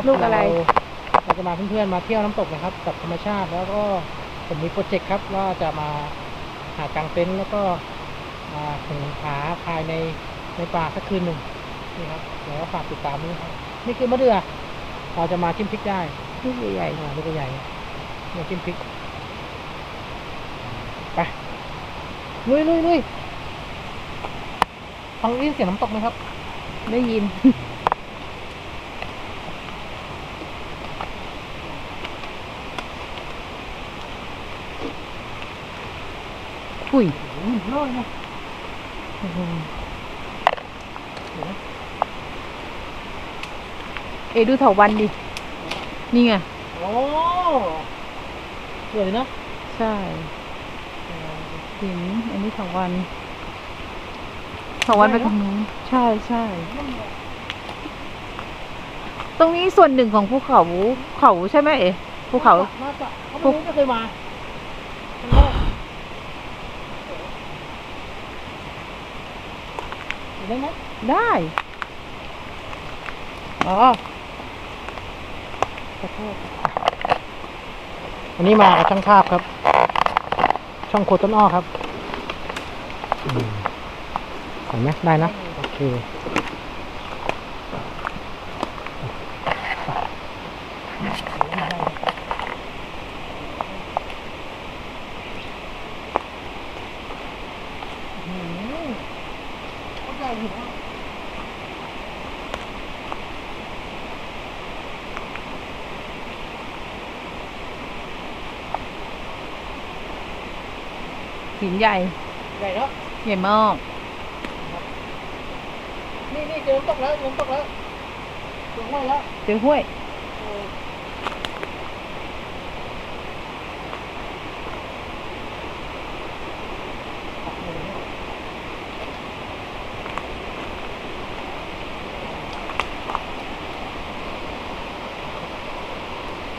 ครับลูกอะไรเาเราจะมาเพื่อนๆมาเที่ยวน้ำตกนะครับ กับธรรมชาติแล้วก็ผมมีโปรเจกต์ครับว่าจะมาหากางเต็นท์แล้วก็มาถึงผาภายในในป่าสักคืนหนึ่งนี่ครับเดี๋ยวฝากติดตามด้วยครับนี่คือมะเดื่อเราจะมาจิ้มพริกได้ลูกใหญ่อ่าลูกใหญ่มาจิ้มพริกไปลุยลุยลุยฟังได้ยินเสียงน้ำตกไหมครับๆได้ยิน อุ้ยโอ้ยร้อยนะโอ้โหเดี๋ยวนะเอยดูเถาวันดิ นี่ไง โอ้สวยนะ ใช่หินอันนี้เถาวันเถาวันไปทางนู้น ใช่ใช่ ตรงนี้ส่วนหนึ่งของภูเขา เขาใช่ไหมเอ๋ภูเขา น่าจะเขาไม่รู้จะเคยมาครั้งแรกเห็น ได้ไหมได้อ๋อขอโทษวันนี้มากับช่างภาพครับ ช่องโคต้นอ้อครับเห็นไหมได้นะ โอเค อืมเข้าใจผิดว่า หินใหญ่ใหญ่แล้วใหญ่มากนี่นี่เจอน้ำตกแล้วเจอน้ำตกแล้วถึงห้วยแล้วเจอห้วยเออ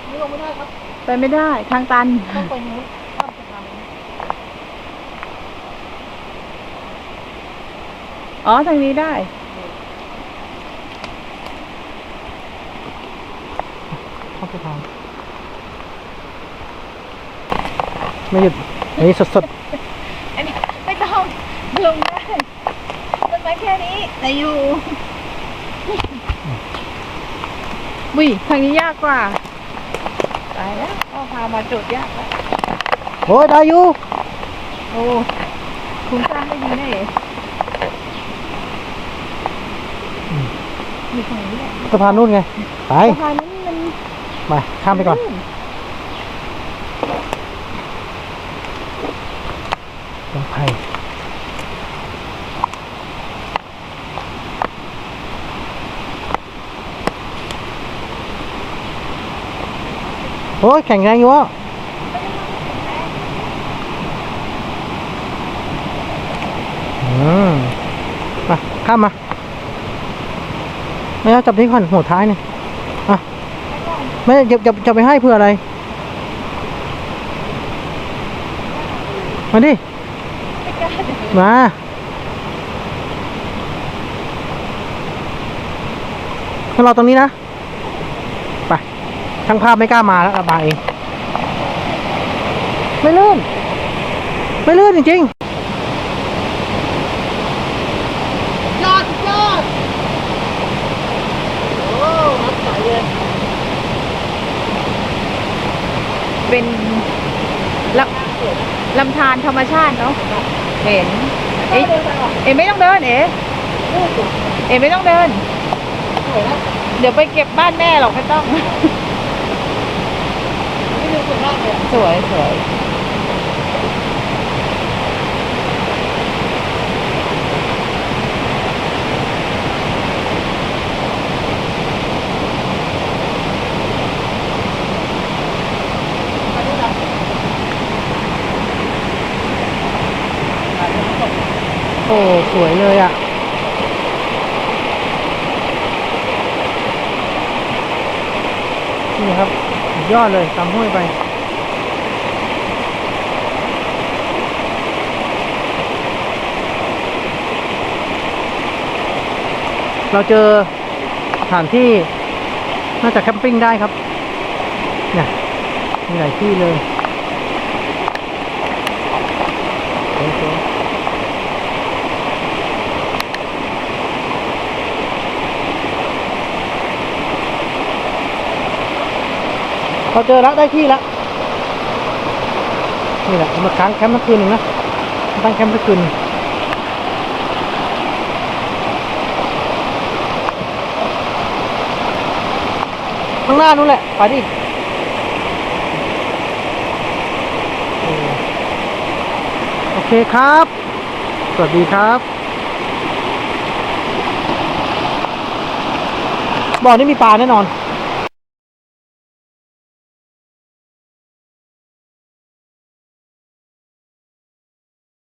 นี่ลงไม่ได้ครับ ไปไม่ได้ทางตันต้องไปนู้น อ๋อ ทางนี้ได้ข้ามสะพานไม่หยุดอันนี้สดอันนี้ไม่ต้องลงได้ต้นไม้แค่นี้แต่อยู่วิทางนี้ยากกว่าตายแล้วพ่อพามาจุดยากแล้วๆโอ้ยได้อยู่ โอ้คุณสร้างได้ดีแน่ อ๋มีทางนี้แหละสะพานนู่นไง ไป สะพานนั้นมันไป ข้ามไปก่อนลงไผ่โอ้ยแข็งแรงอยู่วะอืมมาข้ามมา ไม่เอาจับที่ก่อนหัวท้ายเนี่ยอะไม่จะจะจะไปให้เพื่ออะไร มาดิ มา เรา ตรงนี้นะ ไปช่างภาพไม่กล้ามาแล้วระบายเอง ไม่ลื่นไม่ลื่นจริงๆ ยอดยอด โอ้น้ำใสเลย เป็นลำลำธารธรรมชาติเนาะเห็นเอ๊ะเอ๊ะไม่ต้องเดินเอ๊ะเอ๊ะไม่ต้องเดินสวยนะเดี๋ยวไปเก็บบ้านแม่หรอกไม่ต้องนี่ดูสวยมากเลยสวย อ้สวยเลยอะนี่ครับยอดเลยตามห้วยไปเราเจอสถานที่น่าจะแคมปิ้งได้ครับ เนี่ยมีหลายที่เลยสวยๆ เราเจอแล้วได้ที่แล้วนี่แหละมาค้างแคมป์ทั้งคืนหนึ่งนะตั้งแคมป์ทั้งคืนข้างหน้านู้นแหละ ไปดิโอเคครับ สวัสดีครับ บ่อนี้มีปลาแน่นอน